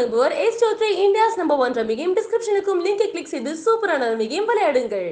வழங்குவோர் ace two three India's number one ரமிகையும் டிஸ்கிரிப்ஷனுக்கும் லிங்கை கிளிக் செய்து சூப்பரான ரமிகையும் விளையாடுங்கள்.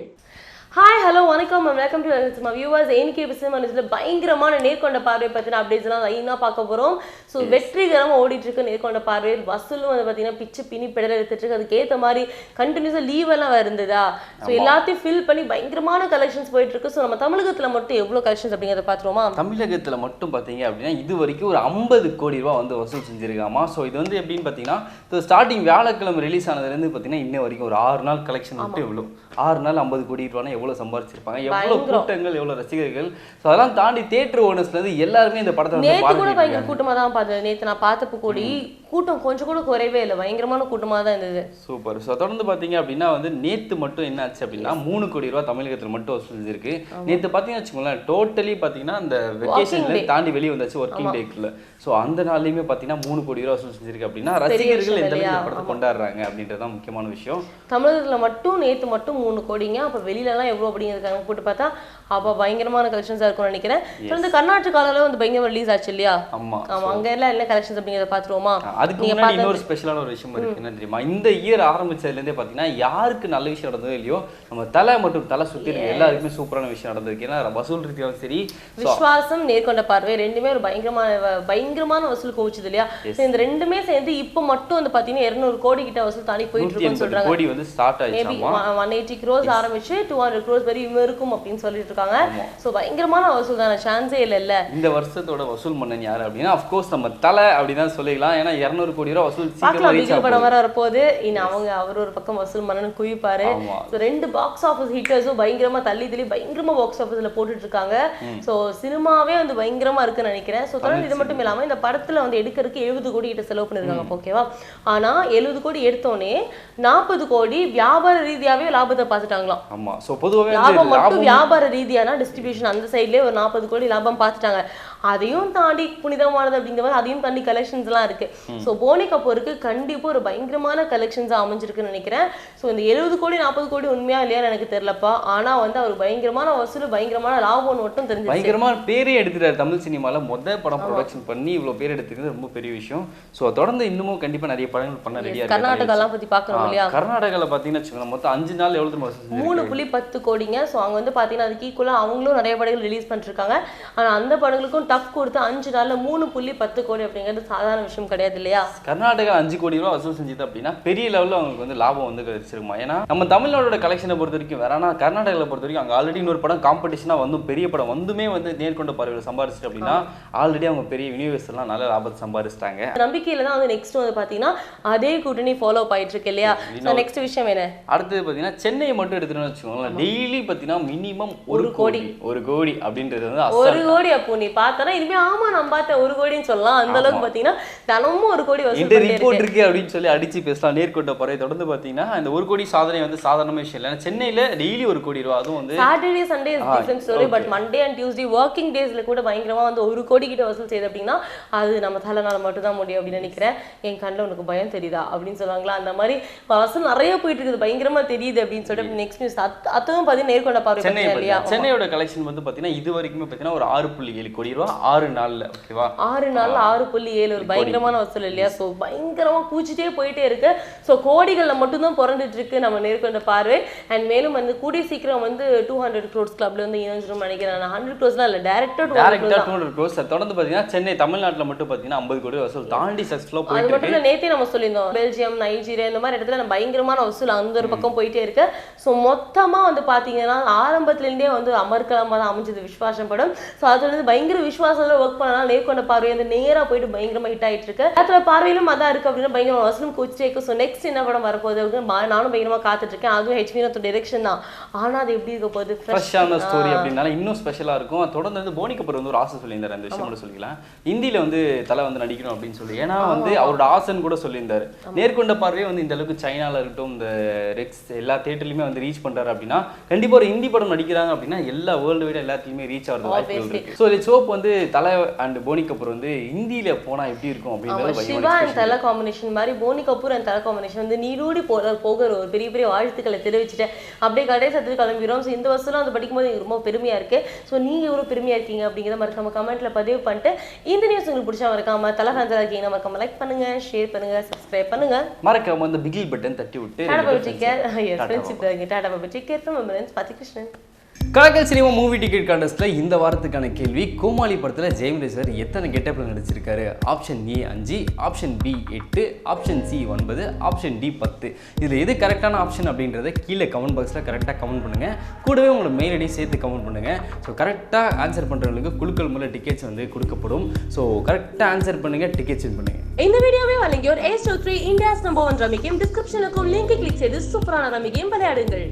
ஹாய் ஹலோ வணக்கம் வெல்கம் டு நம்ம வியூவர்ஸ் ஏனிக்கே பிசினஸ் மனசில் பயங்கரமான நேர்கொண்ட பார்வை பற்றின அப்டேட்ஸ்லாம் லைனாக பார்க்க போகிறோம் ஸோ வெற்றிகரமாக ஓடிட்டு இருக்கு நேர்கொண்ட பார்வையில் வசூலும் வந்து பார்த்தீங்கன்னா பிச்சு பினி பெடல் எடுத்துட்டு இருக்கு. அதுக்கேற்ற மாதிரி கண்டினியூஸாக லீவ் எல்லாம் இருந்ததா? ஸோ எல்லாத்தையும் ஃபில் பண்ணி பயங்கரமான கலெக்ஷன்ஸ் போயிட்டு இருக்கு. ஸோ நம்ம தமிழகத்தில் மட்டும் எவ்வளோ கலெக்ஷன்ஸ் அப்படிங்கிறத பார்த்துருவோமா தமிழகத்தில் மட்டும் பார்த்தீங்க அப்படின்னா இது வரைக்கும் ஒரு ஐம்பது கோடி ரூபா வந்து வசூல் செஞ்சிருக்காமா? ஸோ இது வந்து எப்படின்னு பார்த்தீங்கன்னா ஸ்டார்டிங் வியாழக்கிழமை ரிலீஸ் ஆனதுலேருந்து பார்த்தீங்கன்னா இன்ன வரைக்கும் ஒரு ஆறு நாள் கலெக்ஷன் மட்டும் எவ்வளோ ஆறு நாள் ஐம்பது கோடி ரூபானா எவ்வளோ சம்பாரிச்சிருப்பாங்க எவ்வளோ. கூட்டங்கள் எவ்வளோ ரசிகர்கள் ஸோ அதெல்லாம் தாண்டி தேட்டர் ஓனர்ஸ்லேருந்து எல்லாருமே இந்த படத்தை நேத்து கூட பயங்கர இருக்காங்க. கூட்டமா தான் பார்த்தேன் நேத்து நான் பார்த்தப்ப கூடி கூட்டம் கொஞ்சம் கூட குறையவே இல்லை. பயங்கரமான கூட்டமா தான் இருந்தது. சூப்பர் ஸோ தொடர்ந்து பார்த்தீங்க அப்படின்னா வந்து நேத்து மட்டும் என்ன ஆச்சு அப்படின்னா மூணு கோடி ரூபா தமிழகத்தில் மட்டும் வசூல் செஞ்சிருக்கு நேத்து பார்த்தீங்கன்னா வச்சுக்கோங்களேன் டோட்டலி பார்த்தீங்கன்னா அந்த வெக்கேஷன்ல. தாண்டி வெளியே வந்தாச்சு ஒர்க்கிங் டேக்குள்ள ஸோ அந்த நாள்லயுமே பார்த்தீங்கன்னா மூணு கோடி ரூபா வசூல் செஞ்சிருக்கு அப்படின்னா ரசிகர்கள் எந்த படத்தை கொண்டாடுறாங்க அப்படின்றது தான் முக்கியமான விஷயம். தமிழகத்துல மட்டும் நேத்து மட்டும் மூணு கோடிங்க. அப்ப வெளியில எல்லாம் எவ்வளவு அப்படிங்கிறது போட்டு பார்த்தா அப்ப பயங்கரமான கலெக்ஷன்ஸா இருக்கும்னு நினைக்கிறேன். தொடர்ந்து கர்நாடகால வந்து பயங்கரமா ரிலீஸ் ஆச்சு இல்லையா? ஆமா. ஆமா அங்க எல்லாம் என்ன கலெக்ஷன்ஸ் அப்படிங்கிறத பாத்துருவோமா அதுக்கு முன்னாடி இன்னொரு ஸ்பெஷலான ஒரு விஷயம் இருக்கு. என்ன தெரியுமா? இந்த இயர் ஆரம்பிச்சதுலேருந்தே பார்த்தீங்கன்னா யாருக்கு நல்ல விஷயம் நடந்ததோ இல்லையோ நம்ம தலை மற்றும் தலை சுற்றி இருக்க எல்லாருக்குமே சூப்பரான விஷயம் நடந்திருக்கு. ஏன்னா வசூல் ரீதியாகவும் சரி விஸ்வாசம் நேர்கொண்ட பார்வை ரெண்டுமே ஒரு பயங்கரமான பயங்கரமான வசூல் குவிச்சுது இல்லையா? இந்த ரெண்டுமே சேர்ந்து இப்ப மட்டும் வந்து பாத்தீங்கன்னா இருநூறு கோடி கிட்ட வசூல் தாண்டி போயிட்டு இருக்குன்னு சொல்றாங்க. கோடி வந்து ஸ்டார்ட் மேபி ஆயிடுச்சாமா ஒன் எயிட்டி க்ரோஸ் ஆரம்பிச்சு டூ ஹண்ட்ரட் க்ரோஸ் வரையும் இருக்கும் அப்படின்னு சொல்லிட்டு இருக்காங்க. ஸோ பயங்கரமான வசூல் தானே சான்ஸே இல்லைல்ல. இந்த வருஷத்தோட வசூல் மன்னன் யாரு அப்படின்னா அஃப்கோர்ஸ் நம்ம தலை அப்படின்னு தான் சொல்லிக்கலாம் ஏன்னா இரநூறு கோடி ரூபா வசூல் பார்க்கலாம் பிகில் படம் வர வரப்போகுது. இன்னும் அவங்க அவர் ஒரு பக்கம் வசூல் மன்னன் குவிப்பாரு. ஸோ ரெண்டு பாக்ஸ் ஆஃபீஸ் ஹிட்டர்ஸும் பயங்கரமா தள்ளி தள்ளி பயங்கரமா பாக்ஸ் ஆஃபீஸ்ல போட்டுட்டு இருக்காங்க. ஸோ சினிமாவே வந்து பயங்கரமா இருக்குன்னு நினைக்கிறேன். ஸோ தொடர்ந்து இது மட்டும் இல்லாம இந்த படத்துல வந்து எடுக்கிறதுக்கு எழுபது கோடி கிட்ட செலவு பண்ணிருக்காங்க ஓகேவா ஆனா எழுபது கோடி எடுத்தோடனே நாற்பது கோடி வியாபார ரீதியாவே லாபத்தை பார்த்துட்டாங்களாம். ஆமா. ஸோ பொதுவாகவே லாபம் மட்டும் வியாபார ரீதியான டிஸ்ட்ரிபியூஷன் அந்த சைட்லயே ஒரு நாற்பது கோடி லாபம் பார்த்துட்டாங்க. அதையும் தாண்டி புனிதமானது அப்படிங்கிற மாதிரி அதையும் தாண்டி கலெக்ஷன்ஸ் எல்லாம் இருக்கு. ஸோ போனி கபூருக்கு கண்டிப்பா ஒரு பயங்கரமான கலெக்ஷன்ஸ் அமைஞ்சிருக்குன்னு நினைக்கிறேன். ஸோ இந்த எழுபது கோடி நாற்பது கோடி உண்மையா இல்லையான்னு எனக்கு தெரியலப்பா. ஆனா வந்து அவர் பயங்கரமான வசூல் பயங்கரமான லாபம் மட்டும் தெரிஞ்சிருச்சு. பயங்கரமா பேரே எடுத்துட்டாரு தமிழ் சினிமால. மொத படம் ப்ரொடக்ஷன் பண்ணி இவ்வளவு பேர் எடுத்துக்கிறது ரொம்ப பெரிய விஷயம். ஸோ தொடர்ந்து இன்னமும் கண்டிப்பா நிறைய படங்கள் பண்ண ரெடியா கர்நாடகாலாம் பத்தி பார்க்கணும் இல்லையா? கர்நாடகால பாத்தீங்கன்னா வச்சுக்கோங்க மொத்தம் அஞ்சு நாள் வசூல் செஞ்சிருக்கு? மூணு புள்ளி பத்து கோடிங்க. ஸோ அங்க வந்து பாத்தீங்கன்னா அதுக்கு ஈக்குவலாக அவங்களும் நிறைய படங்கள் ரிலீஸ் பண்ணிருக்காங்க. ஆனா அந்த படங்களுக்கும் டஃப் கொடுத்து அஞ்சு நாள்ல மூணு புள்ளி பத்து கோடி அப்படிங்கிறது சாதாரண விஷயம் கிடையாது இல்லையா? கர்நாடகா அஞ்சு கோடி ரூபா வசூல் செஞ்சது அப்படின்னா பெரிய லெவலில் அவங்களுக்கு வந்து லாபம் வந்து கிடைச்சிருக்குமா? ஏன்னா நம்ம தமிழ்நாடோட கலெக்ஷனை பொறுத்த வரைக்கும் வேற ஆனால் கர்நாடகாவில் பொறுத்த வரைக்கும் அங்கே ஆல்ரெடி இன்னொரு படம் காம்படிஷனாக வந்து பெரிய படம் வந்துமே வந்து நேர்கொண்ட பார்வையில் சம்பாரிச்சிட்டு அப்படின்னா ஆல்ரெடி அவங்க பெரிய யூனிவர்ஸ் எல்லாம் நல்ல லாபத்தை சம்பாரிச்சிட்டாங்க. நம்பிக்கையில தான் வந்து நெக்ஸ்ட் வந்து பாத்தீங்கன்னா அதே கூட்டணி ஃபாலோ ஆயிட்டு இருக்கு இல்லையா? நெக்ஸ்ட் விஷயம் என்ன? அடுத்தது பார்த்தீங்கன்னா சென்னையை மட்டும் எடுத்துட்டோம்னு வச்சுக்கோங்களேன். டெய்லி பார்த்தீங்கன்னா மினிமம் ஒரு கோடி. ஒரு கோடி அப்படின்றது வந்து ஒரு கோடி அப்போ நீ பார்த்தனா இனிமே ஆமா நான் பார்த்தேன் ஒரு கோடின்னு சொல்லலாம். அந்த அளவுக்கு பாத்தீங்கன்னா தினமும் ஒரு கோடி வசூல் ரிப்போர்ட் இருக்கு அப்படின்னு சொல்லி அடிச்சு பேசலாம். நேர்கொண்ட பறவை தொடர்ந்து பார்த்தீங்கன்னா இந்த ஒரு கோடி சாதனை வந்து சாதாரண விஷயம் இல்லை. சென்னையில டெய்லி ஒரு கோடி ரூபா அதுவும் வந்து Saturday Sunday is different story. But Monday and Tuesday working டேஸ்ல கூட பயங்கரமா வந்து ஒரு கோடி கிட்ட வசூல் செய்யுது அப்படின்னா அது நம்ம தலைனால மட்டும் தான் முடியும் அப்படின்னு நினைக்கிறேன். என் கண்ணில் உனக்கு பயம் தெரியுதா அப்படின்னு சொல்லுவாங்களா? அந்த மாதிரி வசூல் நிறைய போயிட்டு இருக்குது. பயங்கரமா தெரியுது அப்படின்னு சொல்லிட்டு நெக்ஸ்ட் நியூஸ் அதுவும் பார்த்தீங்கன்னா நேர்கொண்ட பார்வை சென்னையோட கலெக்ஷன் வந்து பார்த்தீங்கன்னா இது வரைக்குமே பார்த்தீங்கன்னா ஒரு ஆறு புள்ளி ஏழு கோடி ரூபா. ஆறு நாள்ல ஓகேவா? ஆறு நாள்ல ஆறு புள்ளி ஏழு ஒரு பயங்கரமான வசூல் இல்லையா? ஸோ பயங்கரமா பூச்சிட்டே போயிட்டே இருக்கு. ஸோ கோடிகள்ல மட்டும்தான் பிறந்துட்டு இருக்கு நம்ம நேர்கொண்ட பார்வை. அண்ட் மேலும் வந்து கூடிய சீக்கிரம் வந்து டூ ஹண்ட்ரட் க்ரோர்ஸ் கிளப்ல வந்து இணைஞ்சிரும் நினைக்கிறேன். ஹண்ட்ரட் க்ரோர்ஸ்லாம் இல்லை டேரக்டா டூ டேரக்டா டூ ஹண்ட்ரட் க்ரோஸ் தொடர்ந்து பார்த்தீங்கன்னா சென்னை தமிழ்நாட்டுல மட்டும் பார்த்தீங்கன்னா ஐம்பது கோடி வசூல். தாண்டி சக்ஸஸ்ஃபுல்லாக போயிட்டு இருக்கு. நேத்தே நம்ம சொல்லியிருந்தோம். பெல்ஜியம் நைஜீரியா இந்த மாதிரி இடத்துல நம்ம பயங்கரமான வசூல் அந்த ஒரு பக்கம் போயிட்டே இருக்கு. ஸோ மொத்தமா வந்து பாத்தீங்கன்னா ஆரம்பத்துல இருந்தே வந்து அமர்க்கலமா தான் அமைஞ்சது விஸ்வாசம் படம். ஸோ அதுல இருந்து பயங்கர விஸ்வாசத்துல ஒர்க் பண்ணனால நேர்கொண்ட பார்வை வந்து நேரா போயிட்டு பயங்கரமா ஹிட் ஆயிட்டு இருக்கு அதுல பார்வையிலும் அதான் இருக்கு அப்படின்னா பயங்கர வசூலும் குச்சிட்டே ஸோ நெக்ஸ்ட் என்ன படம் வரப்போகுது அப்படின்னு நானும் பயங்கரமா காத்துட்டு இருக்கேன் அதுவும் ஹெச் வினோத் டிரெக்ஷன் தான். ஆனா அது எப்படி இருக்க போகுது? ஃப்ரெஷ்ஷான ஸ்டோரி அப்படின்னால இன்னும் ஸ்பெஷலா இருக்கும். தொடர்ந்து வந்து போனி கபூர் வந்து ஒரு ஆசை சொல்லியிருந்தாரு. அந்த விஷயம் கூட சொல்லிக்கலாம். ஹிந்தியில வந்து தலை வந்து நடிக்கணும் அப்படின்னு சொல்லி. ஏன்னா வந்து அவரோட ஆசைன்னு கூட சொல்லியிருந்தாரு. நேர்கொண்ட பார்வையே வந்து இந்த அளவுக்கு சைனால இருக்கட்டும் இந்த ரெக்ஸ் எல்லா தேட்டர்லயுமே வந்து ரீச் பண்றாரு அப்படின்னா கண்டிப்பா ஒரு ஹிந்தி படம் நடிக்கிறாங்க அப்படின்னா எல்லா வேர்ல்டு வைட எல்லாத்துலயுமே ரீச் ஆகிறது ஸோ சோப் வந்து வந்து தலை அண்ட் போனி கபூர் வந்து ஹிந்தியில போனா எப்படி இருக்கும் அப்படின்றது சிவா அண்ட் தலை காம்பினேஷன் மாதிரி போனி கபூர் அண்ட் தலை காம்பினேஷன் வந்து நீடூடி போகிற போகிற ஒரு பெரிய பெரிய வாழ்த்துக்களை தெரிவிச்சுட்டு அப்படியே கடை சத்துட்டு கிளம்பிடுறோம். ஸோ இந்த வருஷம் அது படிக்கும்போது எனக்கு ரொம்ப பெருமையா இருக்கு. ஸோ நீங்க எவ்வளவு பெருமையா இருக்கீங்க அப்படிங்கிறத மறக்காம கமெண்ட்ல பதிவு பண்ணிட்டு இந்த நியூஸ் உங்களுக்கு பிடிச்சா மறக்காம தலை ஃபேன்ஸாக இருக்கீங்கன்னா மறக்காம லைக் பண்ணுங்க ஷேர் பண்ணுங்க சப்ஸ்கிரைப் பண்ணுங்க. மறக்காம அந்த பிகில் பட்டன் தட்டி விட்டு tata Babu take care tata friendship tata Babu take care from மெமரன்ஸ் பத்தி கிருஷ்ணன் கலக்கல் சினிமா மூவி டிக்கெட் கான்டெஸ்ட்டில் இந்த வாரத்துக்கான கேள்வி கோமாளி படத்தில் ஜெயம் சார் எத்தனை கெட்டப்பில் நடிச்சிருக்காரு? ஆப்ஷன் ஏ அஞ்சு ஆப்ஷன் பி எட்டு ஆப்ஷன் சி ஒன்பது ஆப்ஷன் டி பத்து. இதில் எது கரெக்டான ஆப்ஷன் அப்படின்றத கீழே கமெண்ட் பாக்ஸில் கரெக்டாக கமெண்ட் பண்ணுங்கள் கூடவே உங்களோட மெயில் ஐடி சேர்த்து கமெண்ட் பண்ணுங்கள் ஸோ கரெக்டாக ஆன்சர் பண்ணுறவங்களுக்கு குழுக்கள் மூலம் டிக்கெட்ஸ் வந்து கொடுக்கப்படும். ஸோ கரெக்டாக ஆன்சர் பண்ணுங்கள் டிக்கெட்ஸ் வின் பண்ணுங்கள் இந்த வீடியோவை வழங்கியோர் ace two three India's number one ரமிக்கையும் டிஸ்கிரிப்ஷனுக்கும் லிங்க் கிளிக் செய்து சூப்பரான ரமிக்கையும் விளையாடுங்கள்.